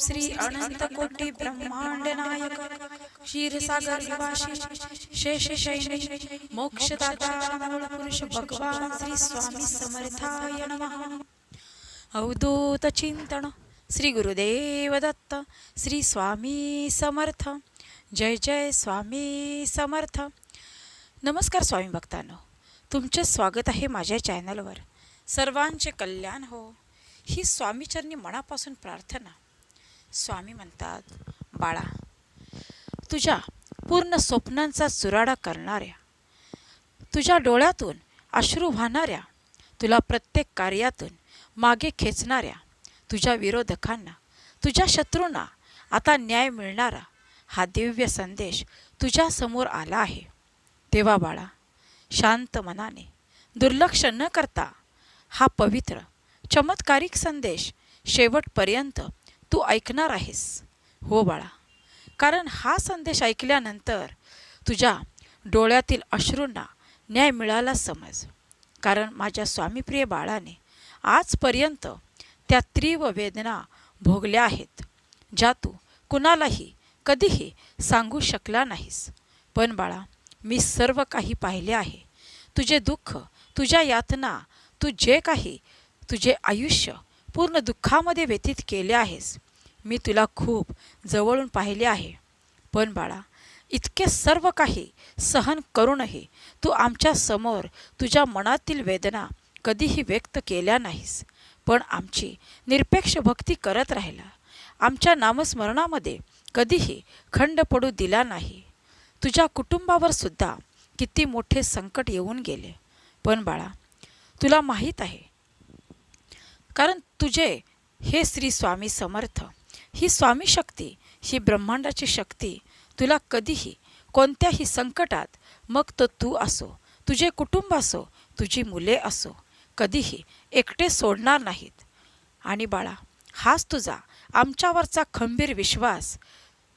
श्री अनंत कोटी ब्रह्मांड नायक क्षीरसागर निवासी शेषशैनी मोक्षदाता मूळ पुरुष भगवान श्री स्वामी समर्थाय नमः। अवधूत चिंतन श्री गुरुदेव दत्त श्री स्वामी समर्थ जय जय स्वामी समर्थ। नमस्कार स्वामी भक्तांनो तुमचे स्वागत आहे माझ्या चॅनलवर. सर्वांचे कल्याण हो. ही स्वामीचरणी मनापासून प्रार्थना स्वामी म्हणतात बाळा तुझ्या पूर्ण स्वप्नांचा चुराडा करणाऱ्या तुझ्या डोळ्यातून अश्रू वाहणाऱ्या तुला प्रत्येक कार्यातून मागे खेचणाऱ्या तुझ्या विरोधकांना तुझ्या शत्रूंना आता न्याय मिळणारा हा दिव्य संदेश तुझ्यासमोर आला आहे. तेव्हा बाळा शांत मनाने दुर्लक्ष न करता हा पवित्र चमत्कारिक संदेश शेवटपर्यंत तू ऐकणार आहेस. हो बाळा. कारण हा संदेश ऐकल्यानंतर तुझ्या डोळ्यातील अश्रूंना न्याय मिळाला समज. कारण माझ्या स्वामीप्रिय बाळाने आजपर्यंत त्या तीव्र वेदना भोगल्या आहेत ज्या तू कुणालाही कधीही सांगू शकला नाहीस. पण बाळा मी सर्व काही पाहिले आहे. तुझे दुःख तुझ्या यातना तू जे काही तुझे आयुष्य पूर्ण दुःखामध्ये व्यतीत केले आहेस मी तुला खूप जवळून पाहिले आहे. पण बाळा इतके सर्व काही सहन करूनही तू आमच्यासमोर तुझ्या मनातील वेदना कधीही व्यक्त केल्या नाहीस. पण आमची निरपेक्ष भक्ती करत राहिला. आमच्या नामस्मरणामध्ये कधीही खंड पडू दिला नाही. तुझ्या कुटुंबावर सुद्धा किती मोठे संकट येऊन गेले. पण बाळा तुला माहीत आहे. कारण तुझे हे श्री स्वामी समर्थ ही स्वामी शक्ती ही ब्रह्मांडाची शक्ती. तुला कधीही कोणत्याही संकटात मग तो तू असो. तुझे कुटुंब असो तुझी मुले असो. कधीही एकटे सोडणार नाहीत. आणि बाळा हाच तुझा आमच्यावरचा खंबीर विश्वास.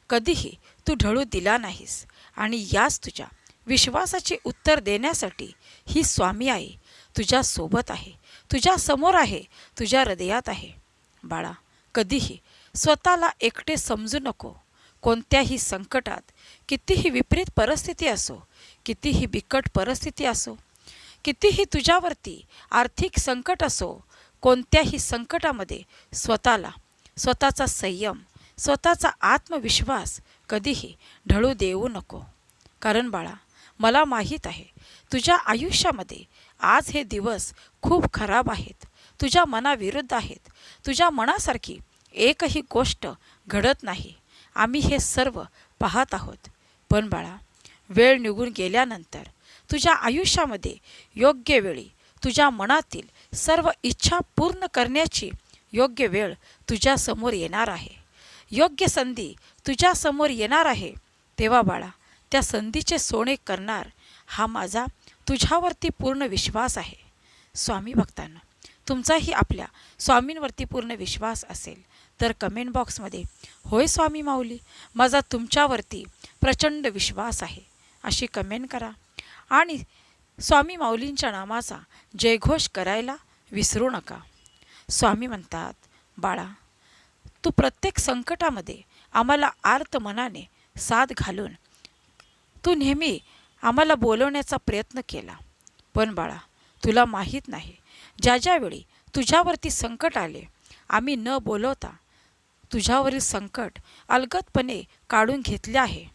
कधीही तू ढळू दिला नाहीस. आणि याच तुझ्या विश्वासाचे उत्तर देण्यासाठी ही स्वामी आई तुझ्या सोबत आहे. तुझ्या समोर आहे तुझ्या हृदयात आहे. बाळा कधीही स्वतःला एकटे समजू नको. कोणत्याही संकटात कितीही विपरीत परिस्थिती असो कितीही बिकट परिस्थिती असो कितीही तुझ्यावरती आर्थिक संकट असो कोणत्याही संकटामध्ये स्वतःला स्वतःचा संयम स्वतःचा आत्मविश्वास कधीही ढळू देऊ नको. कारण बाळा मला माहीत आहे तुझ्या आयुष्यामध्ये आज हे दिवस खूप खराब आहेत. तुझ्या मनाविरुद्ध आहेत. तुझ्या मनासारखी एकही गोष्ट घडत नाही. आम्ही हे सर्व पाहत आहोत. पण बाळा वेळ निघून गेल्यानंतर तुझ्या आयुष्यामध्ये योग्य वेळी तुझ्या मनातील सर्व इच्छा पूर्ण करण्याची योग्य वेळ तुझ्यासमोर येणार आहे. योग्य संधी तुझ्यासमोर येणार आहे. तेव्हा बाळा त्या संधीचे सोने करणार हा माझा तुझ्यावरती पूर्ण विश्वास आहे. स्वामी भक्तांना तुमचाही आपल्या स्वामींवरती पूर्ण विश्वास असेल. तर कमेंट बॉक्समध्ये होय स्वामी माऊली माझा तुमच्यावरती प्रचंड विश्वास आहे. अशी कमेंट करा. आणि स्वामी माऊलींच्या नामाचा जयघोष करायला विसरू नका. स्वामी म्हणतात बाळा तू प्रत्येक संकटामध्ये आम्हाला आर्त मनाने साथ घालून तू नेहमी आम्हाला बोलवण्याचा प्रयत्न केला. पण बाळा तुला माहीत नाही ज्या ज्यावेळी तुझ्यावरती संकट आले आम्ही न बोलवता तुझ्यावरील संकट अलगदपणे काढून घेतले आहे.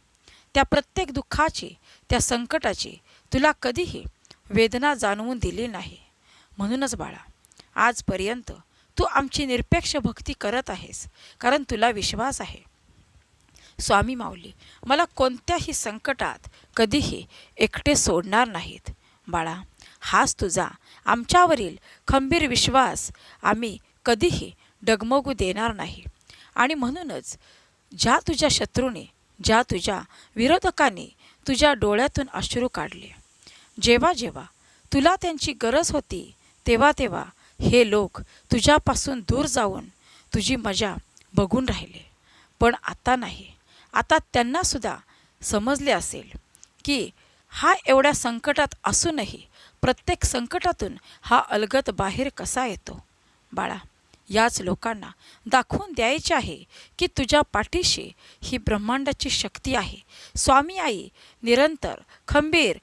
त्या प्रत्येक दुःखाची त्या संकटाची तुला कधीही वेदना जाणवून दिली नाही. म्हणूनच बाळा आजपर्यंत तू आमची निरपेक्ष भक्ती करत आहेस कारण तुला विश्वास आहे. स्वामी माऊली मला कोणत्याही संकटात कधीही एकटे सोडणार नाहीत. बाळा हाच तुझा आमच्यावरील खंबीर विश्वास आम्ही कधीही डगमगू देणार नाही. आणि म्हणूनच ज्या तुझ्या शत्रूने ज्या तुझ्या विरोधकाने तुझ्या डोळ्यातून अश्रू काढले जेव्हा जेव्हा तुला त्यांची गरज होती तेव्हा तेव्हा हे लोक तुझ्यापासून दूर जाऊन तुझी मजा बघून राहिले. पण आता नाही. आता त्यांनासुद्धा समजले असेल की हा एवढ्या संकटात असूनही प्रत्येक संकटातून हा अलगत बाहेर कसा येतो? बाळा याच लोकांना दाखवून द्यायचे आहे की तुझ्या पाठीशी ही ब्रह्मांडाची शक्ती आहे. स्वामी आई निरंतर खंबीर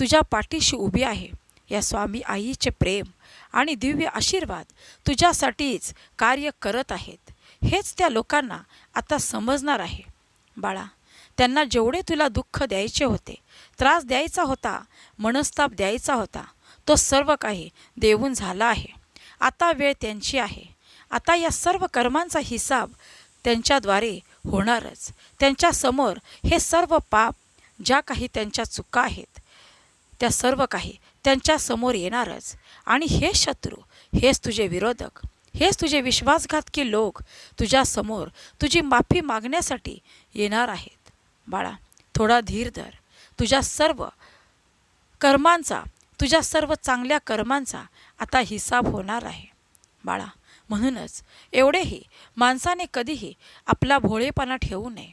तुझ्या पाठीशी उभी आहे. या स्वामी आईचे प्रेम आणि दिव्य आशीर्वाद तुझ्यासाठीच कार्य करत आहेत. हेच त्या लोकांना आता समजणार आहे. बाळा त्यांना जेवढे तुला दुःख द्यायचे होते त्रास द्यायचा होता मनस्ताप द्यायचा होता तो सर्व काही देऊन झाला आहे. आता वेळ त्यांची आहे. आता या सर्व कर्मांचा हिसाब त्यांच्याद्वारे होणारच. त्यांच्यासमोर हे सर्व पाप ज्या काही त्यांच्या चुका आहेत त्या सर्व काही त्यांच्यासमोर येणारच. आणि हे शत्रू हेच तुझे विरोधक हेच तुझे विश्वासघातकी लोक तुझ्यासमोर तुझी माफी मागण्यासाठी येणार आहेत. बाळा थोडा धीर धर. तुझ्या सर्व कर्मांचा तुझ्या सर्व चांगल्या कर्मांचा आता हिसाब होणार आहे. बाळा म्हणूनच एवढेही माणसाने कधीही आपला भोळेपणा ठेवू नये.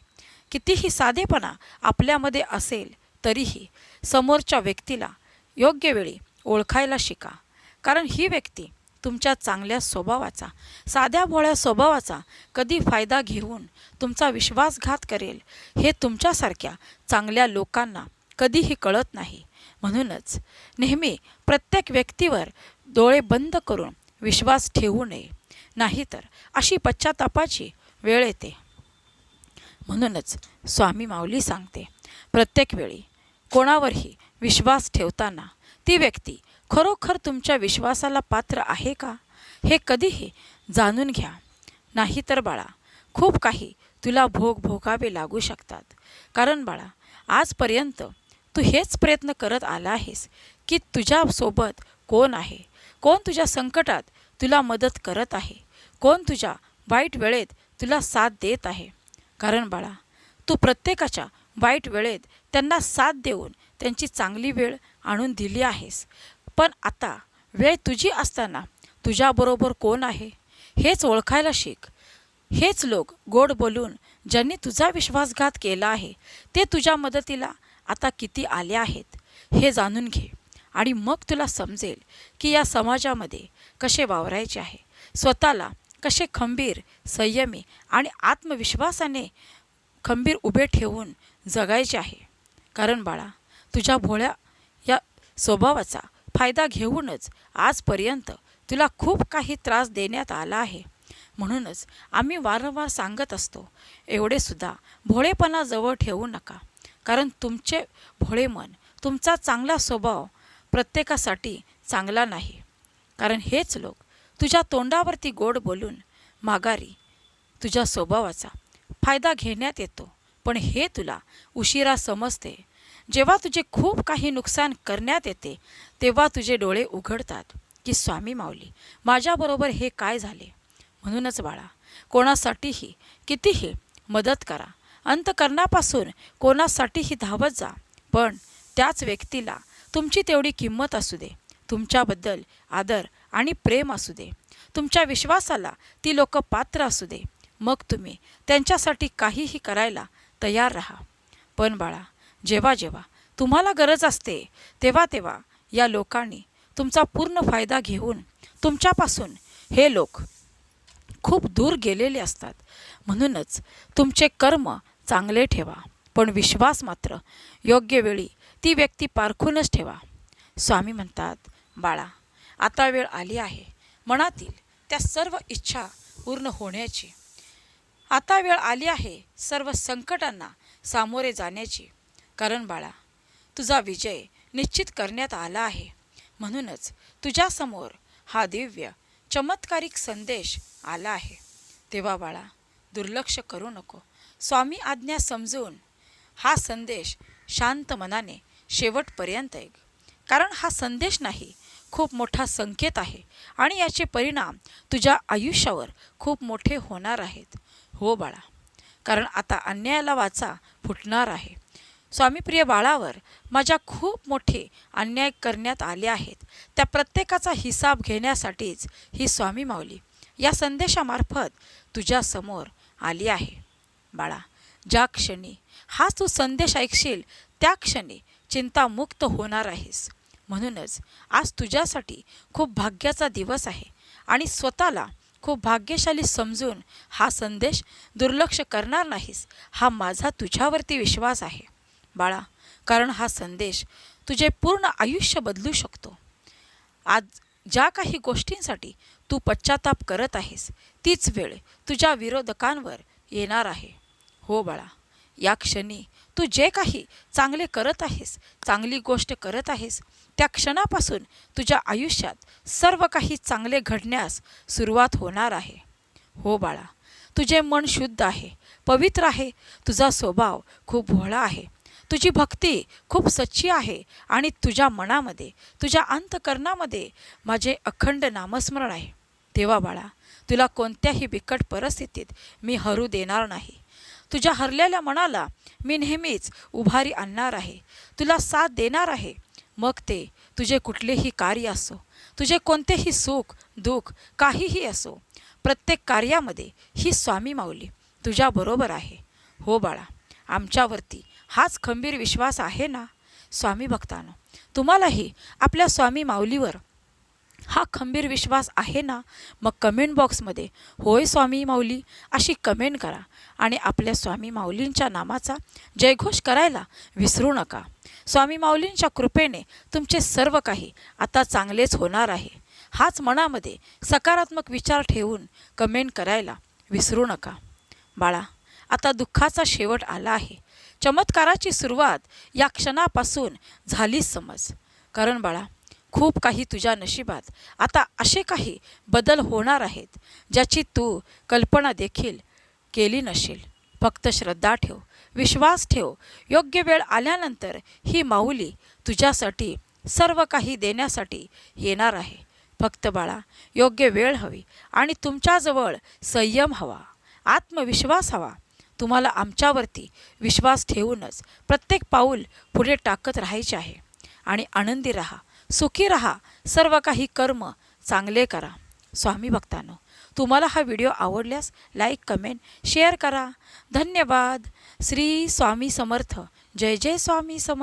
कितीही साधेपणा आपल्यामध्ये असेल तरीही समोरच्या व्यक्तीला योग्य वेळी ओळखायला शिका. कारण ही व्यक्ती तुमच्या चांगल्या स्वभावाचा साध्या भोळ्या स्वभावाचा कधी फायदा घेऊन तुमचा विश्वासघात करेल हे तुमच्यासारख्या चांगल्या लोकांना कधीही कळत नाही. म्हणूनच नेहमी प्रत्येक व्यक्तीवर डोळे बंद करून विश्वास ठेवू नये. नाहीतर अशी पश्चातापाची वेळ येते. म्हणूनच स्वामी माऊली सांगते प्रत्येक वेळी कोणावरही विश्वास ठेवताना ती व्यक्ती खरोखर तुमच्या विश्वासाला पात्र आहे का? हे कधीही जाणून घ्या. नाहीतर बाळा खूप काही तुला भोग भोगावे लागू शकतात. कारण बाळा आजपर्यंत तू हेच प्रयत्न करत आला आहेस की तुझ्यासोबत कोण आहे? कोण तुझ्या संकटात तुला मदत करत आहे? कोण तुझ्या वाईट वेळेत तुला साथ देत आहे? कारण बाळा तू प्रत्येकाच्या वाईट वेळेत त्यांना साथ देऊन त्यांची चांगली वेळ आणून दिली आहेस. पण आता वेळ तुझी असताना तुझ्याबरोबर कोण आहे? हेच ओळखायला शिक. हेच लोक गोड बोलून ज्यांनी तुझा विश्वासघात केला आहे ते तुझ्या मदतीला आता किती आले आहेत हे जाणून घे आणि मग तुला समजेल की या समाजामध्ये कसे वावरायचे आहे. स्वतःला कसे खंबीर संयमी आणि आत्मविश्वासाने खंबीर उभे ठेवून जगायचे आहे. कारण बाळा तुझ्या भोळ्या या स्वभावाचा फायदा घेऊनच आजपर्यंत तुला खूप काही त्रास देण्यात आला आहे. म्हणूनच आम्ही वारंवार सांगत असतो एवढेसुद्धा भोळेपणा जवळ ठेवू नका. कारण तुमचे भोळे मन तुमचा चांगला स्वभाव प्रत्येकासाठी चांगला नाही. कारण हेच लोक तुझ्या तोंडावरती गोड बोलून माघारी तुझ्या स्वभावाचा फायदा घेण्यात येतो पण हे तुला उशिरा समजते. जेव्हा तुझे खूप काही नुकसान करण्यात येते तेव्हा तुझे डोळे उघडतात की स्वामी माऊली माझ्याबरोबर हे काय झाले? म्हणूनच बाळा कोणासाठीही कितीही मदत करा. अंतकरणापासून कोणासाठीही धावत जा पण त्याच व्यक्तीला तुमची तेवढी किंमत असू दे. तुमच्याबद्दल आदर आणि प्रेम असू दे. तुमच्या विश्वासाला ती लोक पात्र असू दे. मग तुम्ही त्यांच्यासाठी काहीही करायला तयार राहा. पण बाळा जेव्हा जेव्हा तुम्हाला गरज असते तेव्हा तेव्हा या लोकांनी तुमचा पूर्ण फायदा घेऊन तुमच्यापासून हे लोक खूप दूर गेलेले असतात. म्हणूनच तुमचे कर्म चांगले ठेवा पण विश्वास मात्र योग्य वेळी ती व्यक्ती पारखूनच ठेवा. स्वामी म्हणतात बाळा आता वेळ आली आहे. मनातील त्या सर्व इच्छा पूर्ण होण्याची. आता वेळ आली आहे सर्व संकटांना सामोरे जाण्याची. कारण बाळा तुझा विजय निश्चित करण्यात आला आहे. म्हणूनच तुझ्यासमोर हा दिव्य चमत्कारिक संदेश आला आहे. तेव्हा बाळा दुर्लक्ष करू नको. स्वामी आज्ञा समजून हा संदेश शांत मनाने शेवटपर्यंत ऐक. कारण हा संदेश नाही खूप मोठा संकेत आहे. आणि याचे परिणाम तुझ्या आयुष्यावर खूप मोठे होणार आहेत. हो बाळा. कारण आता अन्यायाला वाचा फुटणार आहे. स्वामीप्रिय बाळावर माझ्या खूप मोठे अन्याय करण्यात आले आहेत. त्या प्रत्येकाचा हिसाब घेण्यासाठीच ही स्वामी माऊली या संदेशामार्फत तुझ्यासमोर आली आहे. बाळा ज्या क्षणी हा तू संदेश ऐकशील त्या क्षणी चिंतामुक्त होणार आहेस. म्हणूनच आज तुझ्यासाठी खूप भाग्याचा दिवस आहे. आणि स्वतःला खूप भाग्यशाली समजून हा संदेश दुर्लक्ष करणार नाहीस. हा माझा तुझ्यावरती विश्वास आहे. बाळा कारण हा संदेश तुझे पूर्ण आयुष्य बदलू शकतो. आज ज्या काही गोष्टींसाठी तू पश्चाताप करत आहेस तीच वेळ तुझ्या विरोधकांवर येणार आहे. हो बाळा या क्षणी तू जे काही चांगले करत आहेस चांगली गोष्ट करत आहेस त्या क्षणापासून तुझ्या आयुष्यात सर्व काही चांगले घडण्यास सुरुवात होणार आहे. हो बाळा तुझे मन शुद्ध आहे पवित्र आहे तुझा स्वभाव खूप भोळा आहे तुझी भक्ती खूप सच्ची आहे आणि तुझ्या मनामध्ये तुझ्या अंतकरणामध्ये माझे अखंड नामस्मरण आहे. तेव्हा बाळा तुला कोणत्याही बिकट परिस्थितीत मी हरू देणार नाही. तुझ्या हरलेल्या मनाला मी नेहमीच उभारी आणणार आहे. तुला साथ देणार आहे. मग ते तुझे कुठलेही कार्य असो तुझे कोणतेही सुख दुःख काहीही असो प्रत्येक कार्यामध्ये ही स्वामी माऊली तुझ्याबरोबर आहे. हो बाळा आमच्यावरती हाच खंबीर विश्वास आहे ना? स्वामी भक्तांनो तुम्हालाही आपल्या स्वामी माऊलीवर हा खंबीर विश्वास आहे ना? मग कमेंट बॉक्समध्ये होय स्वामी माऊली अशी कमेंट करा आणि आपल्या स्वामी माऊलींच्या नामाचा जयघोष करायला विसरू नका. स्वामी माऊलींच्या कृपेने तुमचे सर्व काही आता चांगलेच होणार आहे. हाच मनामध्ये सकारात्मक विचार ठेवून कमेंट करायला विसरू नका. बाळा आता दुःखाचा शेवट आला आहे. चमत्काराची सुरुवात या क्षणापासून झालीच समज. कारण बाळा खूप काही तुझ्या नशिबात आता असे काही बदल होणार आहेत ज्याची तू कल्पना देखील केली नसेल. फक्त श्रद्धा ठेव. विश्वास ठेव. योग्य वेळ आल्यानंतर ही माऊली तुझ्यासाठी सर्व काही देण्यासाठी येणार आहे. फक्त बाळा योग्य वेळ हवी आणि तुमच्याजवळ संयम हवा आत्मविश्वास हवा. तुम्हाला आमच्यावरती विश्वास ठेवूनच प्रत्येक पाऊल पुढे टाकत राहायचे आहे. आणि आनंदी राहा सुखी राहा सर्व काही कर्म चांगले करा. स्वामी भक्तांनो तुम्हाला हा व्हिडिओ आवडल्यास लाईक कमेंट शेअर करा. धन्यवाद. श्री स्वामी समर्थ. जय जय स्वामी समर्थ.